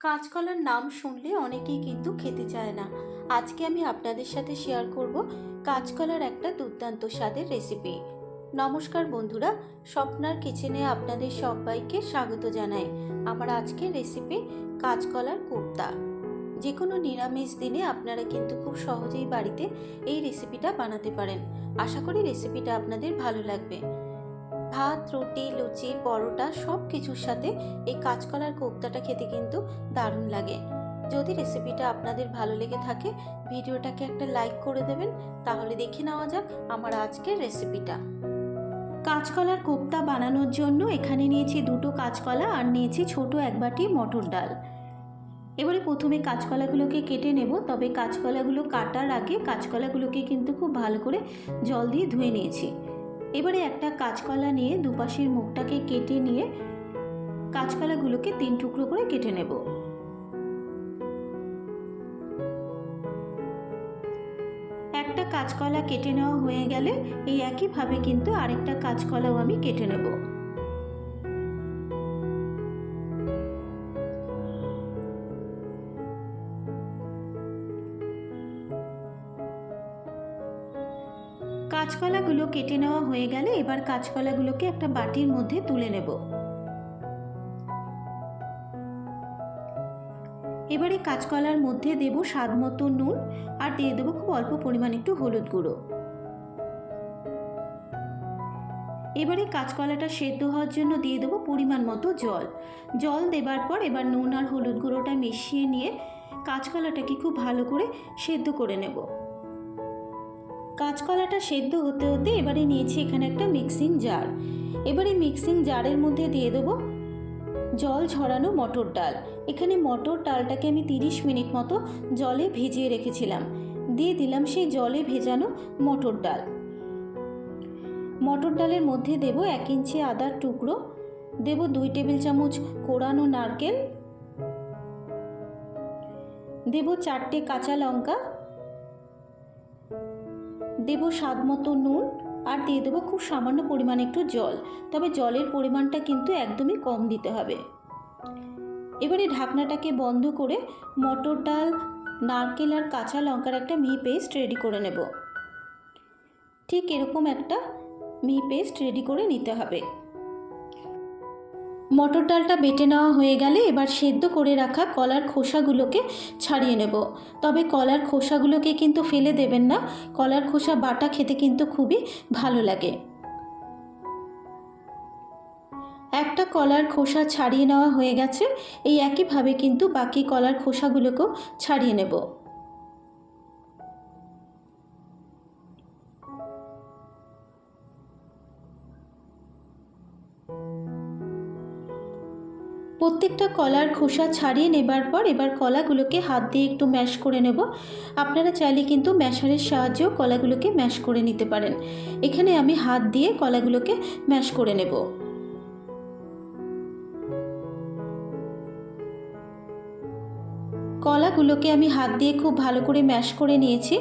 কাঁচকলার নাম শুনলে অনেকেই কিন্তু খেতে চায় না। আজকে আমি আপনাদের সাথে শেয়ার করব কাঁচকলার একটা দুর্দান্ত স্বাদের রেসিপি নমস্কার বন্ধুরা, স্বপ্নার কিচেনে আপনাদের সবাইকে স্বাগত জানাই। আমার আজকের রেসিপি কাঁচকলার কোপ্তা। যে কোনো নিরামিষ দিনে আপনারা কিন্তু খুব সহজেই বাড়িতে এই রেসিপিটা বানাতে পারেন। আশা করি রেসিপিটা আপনাদের ভালো লাগবে। ভাত, রুটি, লুচি, পরোটা সব কিছুর সাথে এই কাঁচকলার কোপ্তাটা খেতে কিন্তু দারুণ লাগে। যদি রেসিপিটা আপনাদের ভালো লেগে থাকে, ভিডিওটাকে একটা লাইক করে দেবেন, তাহলে দেখে নেওয়া যাক আমার আজকের রেসিপিটা কাঁচকলার কোপ্তা বানানোর জন্য এখানে নিয়েছি দুটো কাঁচকলা আর নিয়েছি ছোট এক বাটি মটর ডাল। এবারে প্রথমে কাঁচকলাগুলোকে কেটে নেব, তবে কাঁচকলাগুলো কাটার আগে কাঁচকলাগুলোকে কিন্তু খুব ভালো করে জল দিয়ে ধুয়ে নিয়েছি। এবারে একটা কাঁচকলা নিয়ে দুপাশের মুখটাকে কেটে নিয়ে কাঁচকলাগুলোকে তিন টুকরো করে কেটে নেব। একটা কাঁচকলা কেটে নেওয়া হয়ে গেলে এই একইভাবে কিন্তু আরেকটা কাঁচকলাও আমি কেটে নেব। কাঁচকলাগুলো কেটে নেওয়া হয়ে গেলে এবার কাঁচকলাগুলোকে একটা বাটির মধ্যে তুলে নেব। এবারে কাঁচকলার মধ্যে দেব স্বাদ মতো নুন আর দিয়ে দেবো খুব অল্প পরিমাণ একটু হলুদ গুঁড়ো। এবারে কাঁচকলাটা সেদ্ধ হওয়ার জন্য দিয়ে দেবো পরিমাণ মতো জল। জল দেবার পর এবার নুন আর হলুদ গুঁড়োটা মিশিয়ে নিয়ে কাঁচকলাটাকে খুব ভালো করে সেদ্ধ করে নেব। কাঁচকলাটা সেদ্ধ হতে হতে এবারে নিয়েছি এখানে একটা মিক্সিং জার এবারে মিক্সিং জারের মধ্যে দিয়ে দেবো জল ঝরানো মটর ডাল। এখানে মটর ডালটাকে আমি তিরিশ মিনিট মতো জলে ভিজিয়ে রেখেছিলাম। দিয়ে দিলাম সেই জলে ভেজানো মটর ডাল। মটর ডালের মধ্যে দেব এক ইঞ্চি আদার টুকরো। দেব দুই টেবিল চামচ কোরানো নারকেল। দেব চারটে কাঁচা লঙ্কা। দেব স্বাদ মতো নুন আর দিয়ে দেবো খুব সামান্য পরিমাণে একটু জল। তবে জলের পরিমাণটা কিন্তু একদমই কম দিতে হবে। এবারে ঢাকনাটাকে বন্ধ করে মটর ডাল, নারকেল আর কাঁচা লঙ্কার একটা মিহি পেস্ট রেডি করে নেব। ঠিক এরকম একটা মিহি পেস্ট রেডি করে নিতে হবে। মটর ডালটা বেটে নেওয়া হয়ে গেলে এবার সেদ্ধ করে রাখা কলার খোসাগুলোকে ছাড়িয়ে নেব। তবে কলার খোসাগুলোকে কিন্তু ফেলে দেবেন না। কলার খোসা বাটা খেতে কিন্তু খুবই ভালো লাগে। একটা কলার খোসা ছাড়িয়ে নেওয়া হয়ে গেছে। এই একইভাবে কিন্তু বাকি কলার খোসাগুলোকেও ছাড়িয়ে নেব। প্রত্যেকটা কলার খোসা ছাড়িয়ে নেবার পর এবার কলাগুলোকে হাত দিয়ে একটু ম্যাশ করে নেব। আপনারা চাইলে কিন্তু ম্যাশারের সাহায্যেও কলাগুলোকে ম্যাশ করে নিতে পারেন। এখানে আমি হাত দিয়ে কলাগুলোকে ম্যাশ করে নেব। কলাগুলোকে আমি হাত দিয়ে খুব ভালো করে ম্যাশ করে নিয়েছি।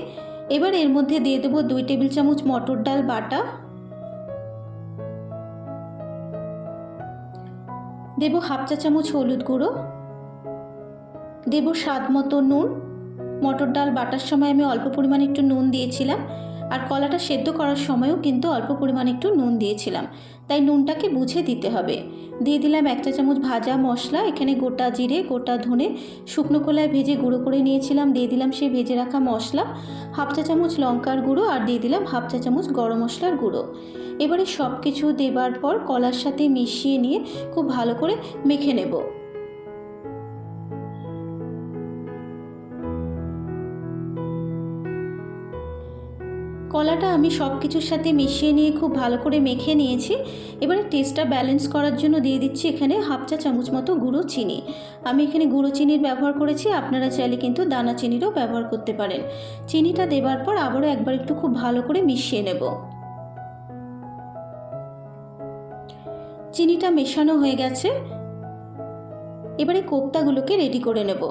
এবার এর মধ্যে দিয়ে দেবো দুই টেবিল চামচ মটর ডাল বাটা। দেব হাফ চা চামচ হলুদ গুঁড়ো। দেব স্বাদ মতো নুন। মটর ডাল বাটার সময় আমি অল্প পরিমাণে একটু নুন দিয়েছিলাম। আর কলাটা সেদ্ধ করার সময়ও কিন্তু অল্প পরিমাণ একটু নুন দিয়েছিলাম। তাই নুনটাকে বুঝে দিতে হবে। দিয়ে দিলাম এক চা চামচ ভাজা মশলা, এখানে গোটা জিরে, গোটা ধনে, শুকনো কলায় ভেজে গুঁড়ো করে নিয়েছিলাম। দিয়ে দিলাম সেই ভেজে রাখা মশলা, হাফ চা চামচ লঙ্কার গুঁড়ো আর দিয়ে দিলাম হাফ চা চামচ গরম মশলার গুঁড়ো। এবারে সব কিছু দেবার পর কলার সাথে মিশিয়ে নিয়ে খুব ভালো করে মেখে নেব। কলাটা আমি সব কিছুর সাথে মিশিয়ে নিয়ে খুব ভালো করে মেখে নিয়েছি। এবারে টেস্টটা ব্যালেন্স করার জন্য দিয়ে দিচ্ছি এখানে হাফ চা চামচ মতো গুঁড়ো চিনি। আমি এখানে গুঁড়ো চিনির ব্যবহার করেছি, আপনারা চাইলে কিন্তু দানা চিনিরও ব্যবহার করতে পারেন। চিনিটা দেবার পর আবারও একবার একটু খুব ভালো করে মিশিয়ে নেব। চিনিটা মেশানো হয়ে গেছে। এবারে কোপ্তাগুলোকে রেডি করে নেব।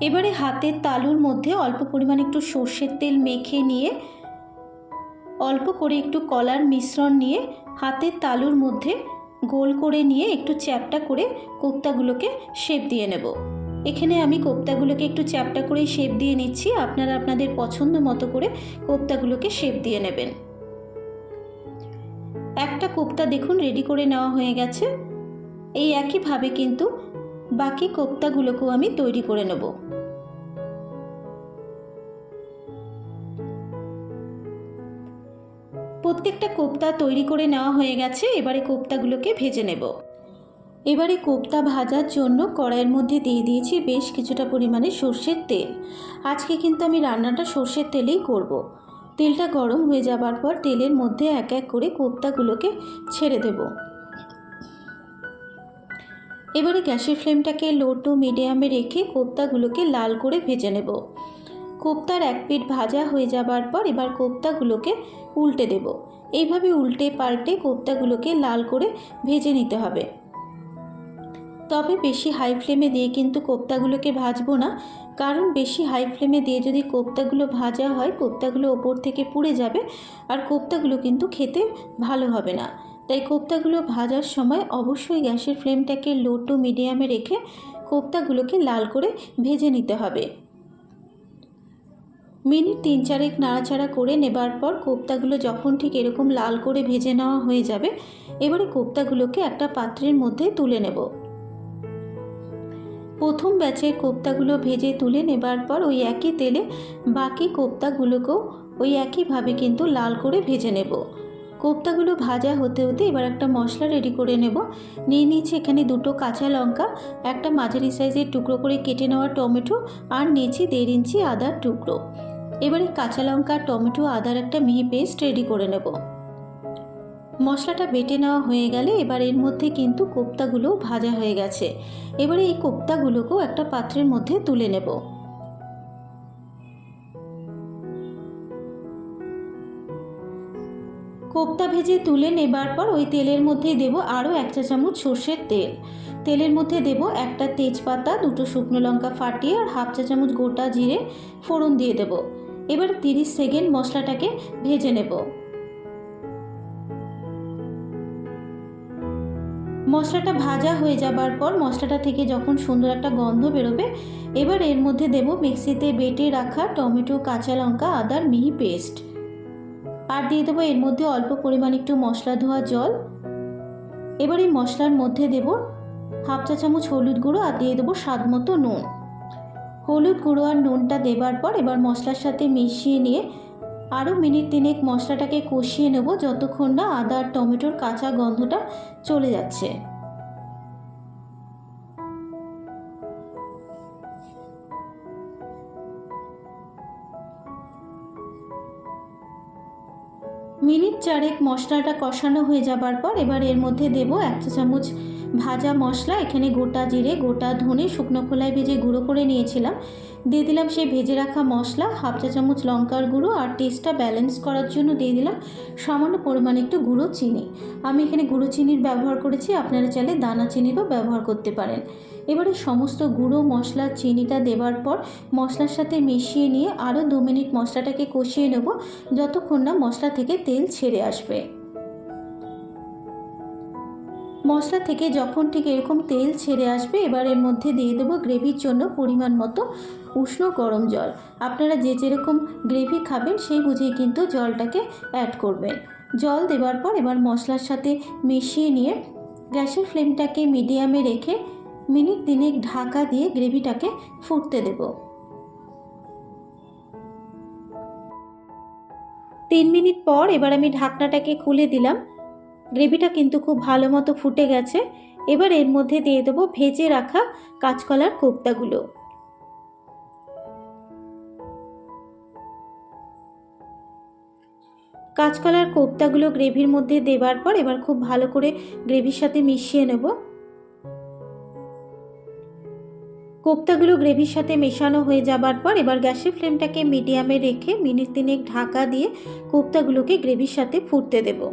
এবারে হাতের তালুর মধ্যে অল্প পরিমাণ একটু সর্ষের তেল মেখে নিয়ে, অল্প করে একটু কলার মিশ্রণ নিয়ে হাতের তালুর মধ্যে গোল করে নিয়ে একটু চ্যাপটা করে কোপ্তাগুলোকে শেপ দিয়ে নেব। এখানে আমি কোপ্তাগুলোকে একটু চ্যাপটা করে শেপ দিয়ে নিচ্ছি। আপনারা আপনাদের পছন্দ মতো করে কোপ্তাগুলোকে শেপ দিয়ে নেবেন। একটা কোপ্তা দেখুন রেডি করে নেওয়া হয়ে গেছে। এই একইভাবে কিন্তু বাকি কোপ্তাগুলোকেও আমি তৈরি করে নেব। প্রত্যেকটা কোপ্তা তৈরি করে নেওয়া হয়ে গেছে, এবারে কোপ্তাগুলোকে ভেজে নেব। এবারে কোপ্তা ভাজার জন্য কড়াইয়ের মধ্যে দিয়ে দিয়েছি বেশ কিছুটা পরিমাণে সর্ষের তেল। আজকে কিন্তু আমি রান্নাটা সর্ষের তেলেই করব। তেলটা গরম হয়ে যাবার পর তেলের মধ্যে এক এক করে কোপ্তাগুলোকে ছেড়ে দেব। এবারে গ্যাসের ফ্লেমটাকে লো টু মিডিয়ামে রেখে কোপ্তাগুলোকে লাল করে ভেজে নেব। কোপ্তার এক পিঠ ভাজা হয়ে যাবার পর এবার কোপ্তাগুলোকে উল্টে দেব। এইভাবে উল্টে পাল্টে কোপ্তাগুলোকে লাল করে ভেজে নিতে হবে। তবে বেশি হাই ফ্লেমে দিয়ে কিন্তু কোপ্তাগুলোকে ভাজবো না, কারণ বেশি হাই ফ্লেমে দিয়ে যদি কোপ্তাগুলো ভাজা হয়, কোপ্তাগুলো ওপর থেকে পুড়ে যাবে, আর কোপ্তাগুলো কিন্তু খেতে ভালো হবে না। তাই কোপ্তাগুলো ভাজার সময় অবশ্যই গ্যাসের ফ্লেমটাকে লো টু মিডিয়ামে রেখে কোপ্তাগুলোকে লাল করে ভেজে নিতে হবে। মিনিট তিন চারেক নাড়াচাড়া করে নেবার পর কোপ্তাগুলো যখন ঠিক এরকম লাল করে ভেজে নেওয়া হয়ে যাবে, এবারে কোপ্তাগুলোকে একটা পাত্রের মধ্যে তুলে নেব। প্রথম ব্যাচের কোপ্তাগুলো ভেজে তুলে নেবার পর ওই একই তেলে বাকি কোপ্তাগুলোকেও ওই একইভাবে কিন্তু লাল করে ভেজে নেব। কোপ্তাগুলো ভাজা হতে হতে এবার একটা মশলা রেডি করে নেব। নিয়ে নিয়েছি এখানে দুটো কাঁচা লঙ্কা, একটা মাঝারি সাইজের টুকরো করে কেটে নেওয়া টমেটো আর নিয়েছি দেড় ইঞ্চি আদার টুকরো। এবারে কাঁচা লঙ্কা টমেটো আদার একটা মিহি পেস্ট রেডি করে নেব। মশলাটা বেটে নেওয়া হয়ে গেলে এবার এর মধ্যে কিন্তু কোপ্তাগুলো ভাজা হয়ে গেছে। এবারে এই কোপ্তাগুলোকেও একটা পাত্রের মধ্যে তুলে নেব। কোপ্তা ভেজে তুলে নেবার পর ওই তেলের মধ্যে দেব আরও এক চা চামচ সর্ষের তেল। তেলের মধ্যে দেব একটা তেজপাতা, দুটো শুকনো লঙ্কা ফাটিয়ে আর হাফ চা চামচ গোটা জিরে ফোড়ন দিয়ে দেব। এবার তিরিশ সেকেন্ড মশলাটাকে ভেজে নেব। মশলাটা ভাজা হয়ে যাবার পর মশলাটা থেকে যখন সুন্দর একটা গন্ধ বেরোবে, এবার এর মধ্যে দেব মিক্সিতে বেটে রাখা টমেটো, কাঁচা লঙ্কা আদার মিহি পেস্ট। আর দিয়ে দেবো এর মধ্যে অল্প পরিমাণ একটু মশলা ধোয়া জল। এবার এই মশলার মধ্যে দেব হাফ চা চামচ হলুদ গুঁড়ো আর দিয়ে দেবো স্বাদ মতো নুন। হলুদ গুঁড়ো আর নুনটা দেবার পর এবার মশলার সাথে মিশিয়ে নিয়ে আরও মিনিট তিনেক মশলাটাকে কষিয়ে নেব, যতক্ষণ না আদা আর টমেটোর কাঁচা গন্ধটা চলে যাচ্ছে। মিনিট চারেক মশলাটা কষানো হয়ে যাবার পর এবার এর মধ্যে দেব এক চা চামচ ভাজা মশলা। এখানে গোটা জিরে, গোটা ধনে শুকনো খোলায় ভেজে গুঁড়ো করে নিয়েছিলাম। দিয়ে দিলাম সেই ভেজে রাখা মশলা, হাফ চা চামচ লঙ্কার গুঁড়ো আর টেস্টটা ব্যালেন্স করার জন্য দিয়ে দিলাম সামান্য পরিমাণে একটু গুঁড়ো চিনি। আমি এখানে গুঁড়ো চিনির ব্যবহার করেছি, আপনারা চাইলে দানা চিনিরও ব্যবহার করতে পারেন। এবারে সমস্ত গুঁড়ো মশলা, চিনিটা দেওয়ার পর মশলার সাথে মিশিয়ে নিয়ে আরও দু মিনিট মশলাটাকে কষিয়ে নেব, যতক্ষণ না মশলা থেকে তেল ছেড়ে আসবে। মশলা থেকে যখন ঠিক এরকম তেল ছেড়ে আসবে, এবার এর মধ্যে দিয়ে দেবো গ্রেভির জন্য পরিমাণ মতো উষ্ণ গরম জল। আপনারা যে যেরকম গ্রেভি খাবেন, সেই বুঝেই কিন্তু জলটাকে অ্যাড করবেন। জল দেওয়ার পর এবার মশলার সাথে মিশিয়ে নিয়ে গ্যাসের ফ্লেমটাকে মিডিয়ামে রেখে মিনিট তিনেক ঢাকা দিয়ে গ্রেভিটাকে ফুটতে দেব। তিন মিনিট পর এবার আমি ঢাকনাটাকে খুলে দিলাম। গ্রেভিটা কিন্তু খুব ভালো মতো ফুটে গেছে। এবার এর মধ্যে দিয়ে দেবো ভেজে রাখা কাঁচকলার কোপ্তাগুলো। কাঁচকলার কোপ্তাগুলো গ্রেভির মধ্যে দেবার পর এবার খুব ভালো করে গ্রেভির সাথে মিশিয়ে নেব। কোপ্তাগুলো গ্রেভির সাথে মেশানো হয়ে যাবার পর এবার গ্যাসের ফ্লেমটাকে মিডিয়ামে রেখে মিনিট তিনেক ঢাকা দিয়ে কোপ্তাগুলোকে গ্রেভির সাথে ফুটতে দেবো।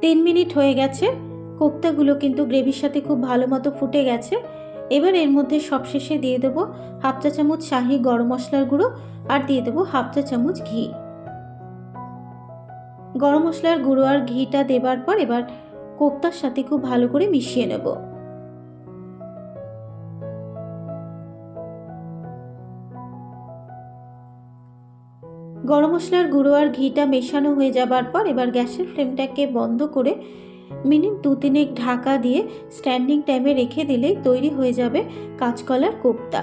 তিন মিনিট হয়ে গেছে। কোপ্তাগুলো কিন্তু গ্রেভির সাথে খুব ভালো মতো ফুটে গেছে। এবার এর মধ্যে সবশেষে দিয়ে দেবো হাফ চা চামচ শাহি গরম মশলার গুঁড়ো আর দিয়ে দেবো হাফ চা চামচ ঘি। গরম মশলার গুঁড়ো আর ঘিটা দেবার পর এবার কোপ্তার সাথে খুব ভালো করে মিশিয়ে নেব। গরম মশলার গুঁড়ো আর ঘিটা মেশানো হয়ে যাবার পর এবার গ্যাসের ফ্লেমটাকে বন্ধ করে মিনিট দু তিনেক ঢাকা দিয়ে স্ট্যান্ডিং টাইমে রেখে দিলেই তৈরি হয়ে যাবে কাঁচকলার কোপ্তা।